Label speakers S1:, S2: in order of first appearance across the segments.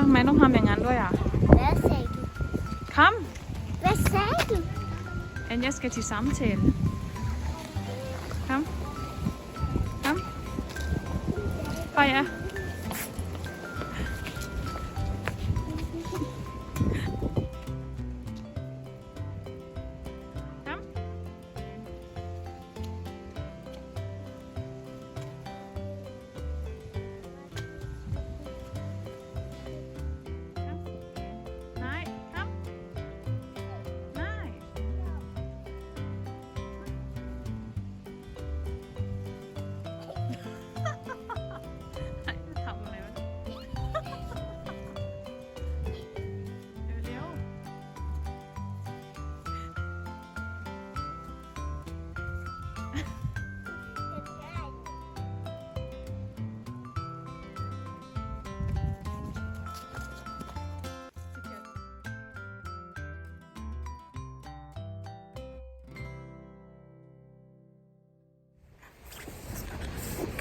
S1: ทำไมต้องทำอย่างนั้นด้วยอะ
S2: Hvad sagde du?
S1: คั
S2: Hvad sagde du?
S1: แอนย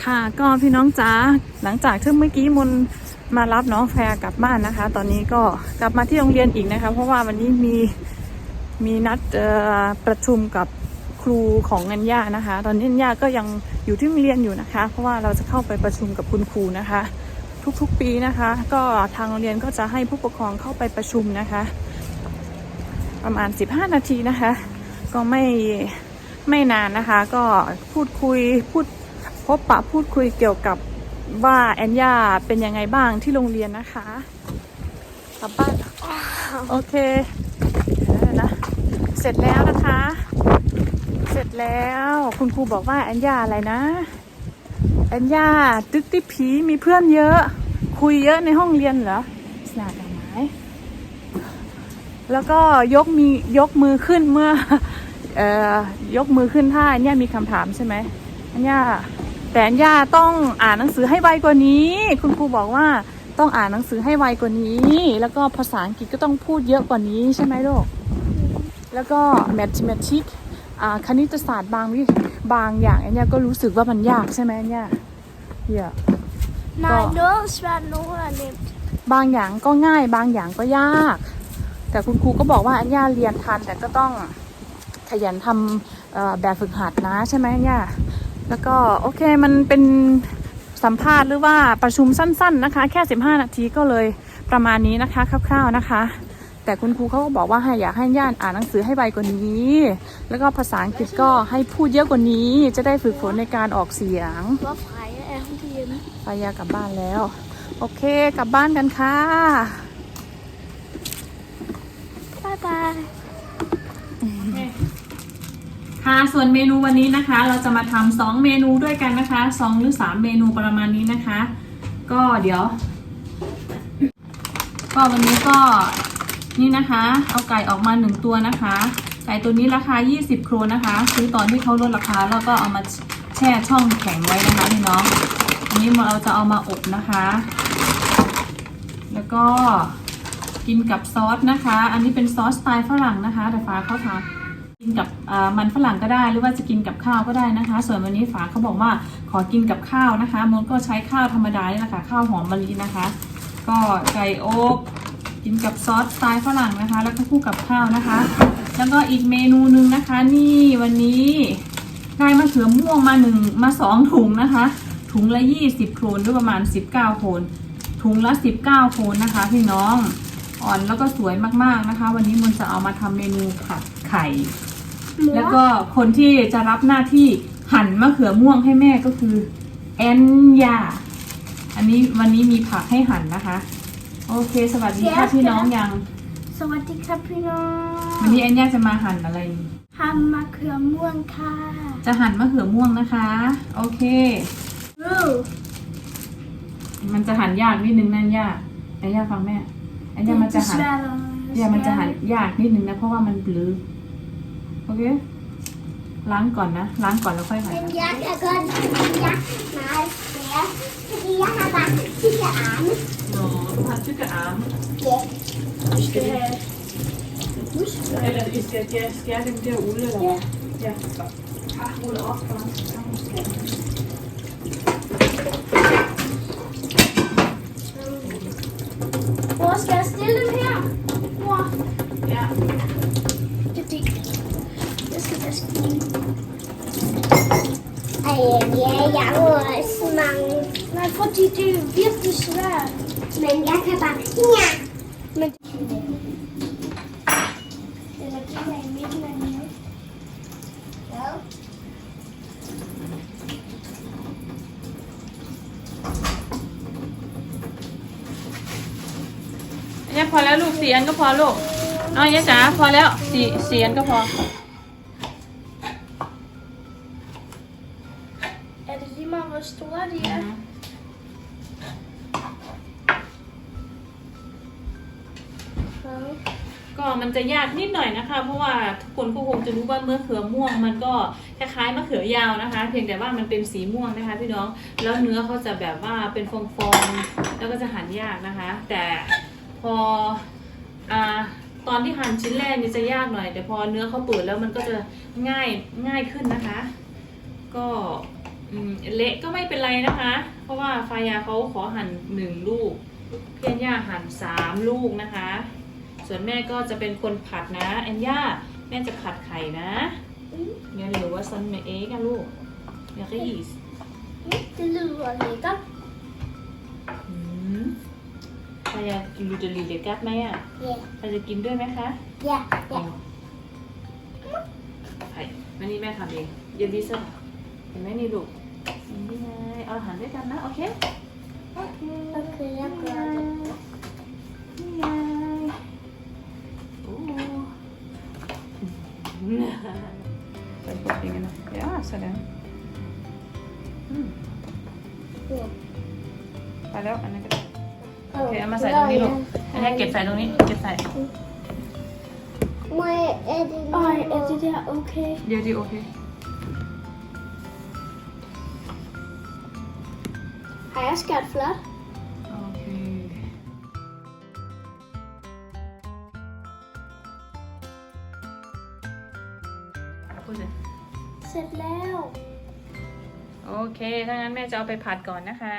S1: ค่ะก็พี่น้องจ๋าหลังจากที่เมื่อกี้มนมารับน้องแฟร์กลับบ้านนะคะ ตอนนี้ก็กลับมาที่โรงเรียนอีกนะคะ เพราะว่าวันนี้มีมีนัดประชุมกับครูของเงันย่านะคะ ตอนนี้งันย่าก็ยังอยู่ที่โรงเรียนอยู่นะคะ เพราะว่าเราจะเข้าไปประชุมกับคุณครูนะคะ ทุกๆปีนะคะ ก็ทางโรงเรียนก็จะให้ผู้ปกครองเข้าไปประชุมนะคะ ประมาณ 15 นาทีนะคะ ก็ไม่ไม่นานนะคะ ก็พูดคุยพูด บปะพูดคุยเกี่ยวกับว่าแอนยาเป็นยังไงบ้างที่โรงเรียนนะคะกลับบ้านโอเคเดี๋ยวนะเสร็จแล้วนะคะ เสร็จแล้วคุณครูบอกว่าแอนยาอะไรนะแอนยาตึกติผีมีเพื่อนเยอะ คุยเยอะในห้องเรียนเหรอสนาดไหมแล้วก็ยกมียกมือขึ้นเมื่อเอ่อยกมือขึ้นถ้าอันเนี้ยมีคำถามใช่ไหมอันเนี้ย แต่อันเนี้ยต้องอ่านหนังสือให้ไวกว่านี้ คุณครูบอกว่าต้องอ่านหนังสือให้ไวกว่านี้ แล้วก็ภาษาอังกฤษก็ต้องพูดเยอะกว่านี้ใช่ไหมลูก แล้วก็ mathematics อ่าคณิตศาสตร์บางวิบางอย่างอันเนี้ยก็รู้สึกว่ามันยากใช่ไหมอันเนี้ยเยอะ
S2: Nej, noget er svært, noget er nemt.
S1: บางอย่างก็ง่ายบางอย่างก็ยาก แต่คุณครูก็บอกว่าอัญญาเรียนทันแต่ก็ต้องขยันทำเอ่อแบบฝึกหัดนะใช่ไหมอัญญา แล้วก็โอเคมันเป็นสัมภาษณ์หรือว่าประชุมสั้น ๆ นะคะ แค่ 15 นาทีก็เลยประมาณนี้นะคะคร่าว ๆนะคะ แต่คุณครูเขาก็บอกว่าให้อยากให้ญาติอ่านหนังสือให้ไวกว่านี้ แล้วก็ภาษาอังกฤษก็ให้พูดเยอะกว่านี้ จะได้ฝึกฝนในการออกเสียง
S2: Hvor Freja er hun derhjemme?
S1: ไปยากลับบ้านแล้ว โอเคกลับบ้านกันค่ะ
S2: Bye bye.
S1: ค่ะส่วนเมนูวันนี้นะคะ เราจะมาทำสองเมนูด้วยกันนะคะสองหรือสามเมนูประมาณนี้นะคะ ก็เดี๋ยว ก็วันนี้ก็นี่นะคะ เอาไก่ออกมาหนึ่งตัวนะคะ ไก่ตัวนี้ราคา 20 โครนนะคะ ซื้อตอนที่เขาลดราคาแล้วก็เอามาแช่ช่องแข็งไว้นะคะพี่น้องอันนี้เราจะเอามาอบนะคะ แล้วก็กินกับซอสนะคะ อันนี้เป็นซอสสไตล์ฝรั่งนะคะแต่ฟ้าเขาทา กินกับมันฝรั่งก็ได้หรือว่าจะกินกับข้าวก็ได้นะคะ ส่วนวันนี้ฟ้าเขาบอกว่าขอกินกับข้าวนะคะมนก็ใช้ข้าวธรรมดานี่แหละค่ะข้าวหอมมะลินะคะ ก็ไก่อบกินกับซอสสไตล์ฝรั่งนะคะ แล้วก็คู่กับข้าวนะคะ แล้วก็อีกเมนูหนึ่งนะคะ นี่วันนี้ได้มะเขือม่วงมาหนึ่งมาสองถุงนะคะ ถุงละยี่สิบโครนหรือประมาณสิบเก้าโครนถุงละสิบเก้าโครนนะคะ พี่น้องอ่อนแล้วก็สวยมากๆนะคะ วันนี้มันจะเอามาทำเมนูผัดไข่ แล้วก็คนที่จะรับหน้าที่หั่นมะเขือม่วงให้แม่ก็คือแอนยาอันนี้วันนี้มีผักให้หั่นนะคะ โอเค สวัสดีค่ะพี่น้องยัง
S2: สวัสดีครับพี่น้อง
S1: วันนี้แอนยาจะมาหั่นอะไร
S2: ทำมะเขือม่วงค่ะ
S1: จะหั่นมะเขือม่วงนะคะ โอเค
S2: รู
S1: มันจะหั่นยากนิดนึงนั่นย่าแอนยาฟังแม่แอนยามันจะหั่นย่ามันจะหั่นยากนิดนึงนะเพราะว่ามันบลือโอ เค ล้างก่อนนะ ล้างก่อนแล้วค่อยหั่น
S2: Men
S1: นะ
S2: jeg kan godt lide jagt meget svært, fordi jeg har bare tykke arme.
S1: หนูผัดชื่อกระอาม
S2: Ja. Du skal have muskler.
S1: Eller I skal skære, skære dem derude, eller?
S2: Ja.
S1: Ja, godt. Ah, rulle op for
S2: Åh, Ej, jeg er også mange. Nej, fordi det er virkelig svært. Men jeg kan bare... Ja. Men... Eller det der i midten af den. Ja.
S1: เนี่ยพอแล้วลูกสี่อันก็พอลูกน้องยะจ๋าพอแล้วสี่สี่อันก็พอ
S2: Er det lige meget, hvor store de er?
S1: ก็มันจะยากนิดหน่อยนะคะ เพราะว่าทุกคนก็คงจะรู้ว่ามะเขือม่วง มันก็คล้ายๆมะเขือยาวนะคะ เพียงแต่ว่ามันเป็นสีม่วงนะคะพี่น้องแล้วเนื้อเขาจะแบบว่าเป็นฟองๆแล้วก็จะหั่นยากนะคะ แต่พออ่าตอนที่หั่นชิ้นแรกนี่จะยากหน่อย แต่พอเนื้อเขาเปิดแล้วมันก็จะง่ายง่ายขึ้นนะคะ ก็อืม เละก็ไม่เป็นไรนะคะ เพราะว่าฟายาเขาขอหั่นหนึ่งลูก เพียนย่าหั่นสามลูกนะคะ ส่วนแม่ก็จะเป็นคนผัดนะแอนย่าแม่จะผัดไข่นะเนี่ยหรือว่าซันเมเอ๊กันลูกอยากให้อีส
S2: Det lyder lækkert.
S1: อืมฟายากินลูเดลีเลกัสไหมอะ
S2: Ja.
S1: ฟายจะกินด้วยไหมคะ
S2: Ja,
S1: อ๋อ
S2: ja.
S1: ไข่มานี่แม่ทำเองเย็นดีสิเห็นไหมนี่ลูก นี่ไงเอาอาหารด้วยกันนะโอเคโอเค
S2: Okay, jeg gør det.
S1: นี่ไงโอ้ไปกดอย่างนั้นนะ ja sådär อืม
S2: Ja.
S1: ไปแล้วอันนั้นก็ได้โอเคเอามาใส่ตรงนี้ลูกอันนี้เก็บใส่ตรงนี้เก็บใส่
S2: Må jeg, er det Ej, er det der okay?
S1: เดี๋ยวดีโอเค
S2: Har jeg skåret flot?
S1: โอเคพูดสิ
S2: เสร็จแล้ว
S1: โอเค ถ้างั้นแม่จะเอาไปผัดก่อนนะคะ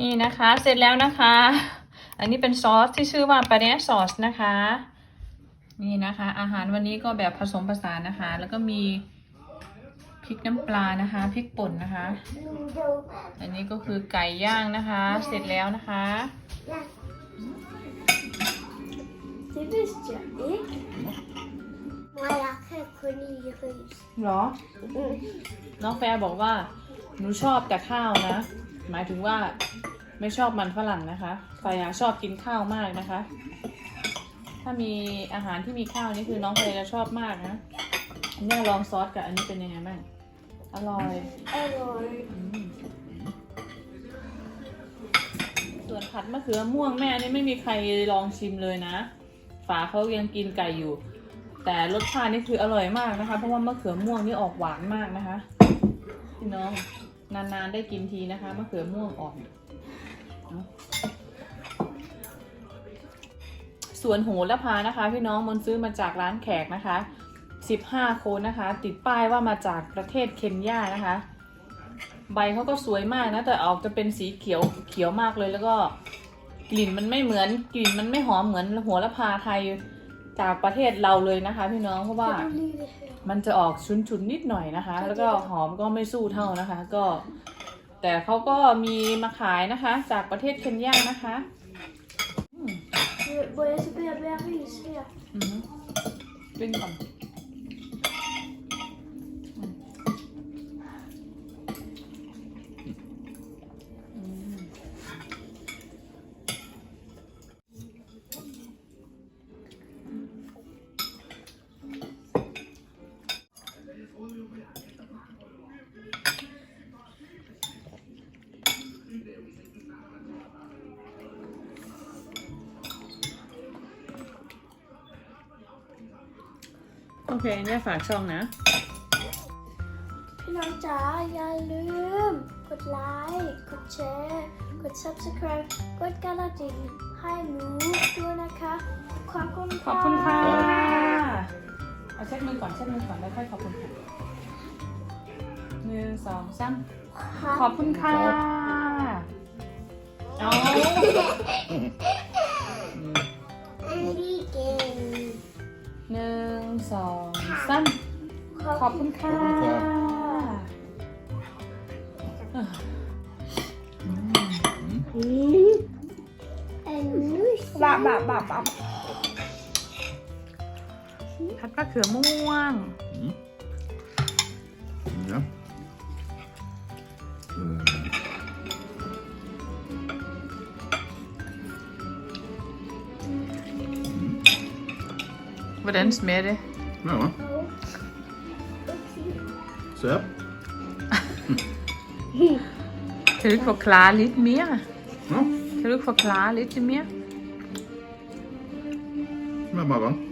S1: นี่นะคะเสร็จแล้วนะคะ อันนี้เป็นซอสที่ชื่อว่าปาเนซอสนะคะ นี่นะคะ อาหารวันนี้ก็แบบผสมผสานนะคะ แล้วก็มีพริกน้ำปลานะคะพริกป่นนะคะ อันนี้ก็คือไก่ย่างนะคะ เสร็จแล้วนะคะ
S2: Ja. Det vidste jeg ikke. Mor, jeg kan kun lide ris.
S1: หรอ น้องแฟร์บอกว่า หนูชอบแต่ข้าวนะ หมายถึงว่าไม่ชอบมันฝรั่งนะคะฝ่ายอยากชอบกินข้าวมากนะคะ ถ้ามีอาหารที่มีข้าวนี่คือน้องเพลจะชอบมากนะอันนี้ลองซอสกับอันนี้เป็นยังไงบ้างอร่อย
S2: Alright.
S1: อืมส่วนผัดมะเขือม่วงแม่อันนี้ไม่มีใครลองชิมเลยนะ ฝาเขายังกินไก่อยู่ แต่รสชาตินี่คืออร่อยมากนะคะ เพราะว่ามะเขือม่วงนี่ออกหวานมากนะคะพี่น้อง นานๆได้กินทีนะคะมะเขือม่วงอ่อนส่วนโหระพานะคะ พี่น้องมนซื้อมาจากร้านแขกนะคะ 15 โคนนะคะ ติดป้ายว่ามาจากประเทศเคนยานะคะ ใบเขาก็สวยมากนะ แต่ออกจะเป็นสีเขียวเขียวมากเลยแล้วก็กลิ่นมันไม่เหมือนกลิ่นมันไม่หอมเหมือนหัวละพาไทยจากประเทศเราเลยนะคะ พี่น้องเพราะว่า
S2: Can you leave it here?
S1: มันจะออกชุนๆนิดหน่อยนะคะ แล้วก็หอมก็ไม่สู้เท่านะคะ ก็ แต่เขาก็มีมาขายนะคะ จากประเทศเคนยานะคะ
S2: Vad jag ska börja börja ris här.
S1: อือฮึกลิ้งก่อน โอเคเนี่ยฝากช่องนะ
S2: พี่น้องจ๋าอย่าลืม กดไลค์กดแชร์กด subscribe กดกระดิ่งให้หนูด้วยนะคะขอบคุณ
S1: ขอบคุณค่ะ เอาเช็ดมือก่อนเช็ดมือก่อนแล้วค่อยขอบคุณค่ะหนึ่งสองสามขอบคุณค่ะเอา
S2: ง
S1: สองสามขอบคุณค่ะ
S2: อืมอันนี้บะบะบะบะ
S1: พัดมะเขือม่วง Hvordan smager det?
S3: Ja? Så.
S1: Kan du ikke forklare lidt mere?
S3: Ja,
S1: Kan du ikke forklare lidt mere?
S3: med magen.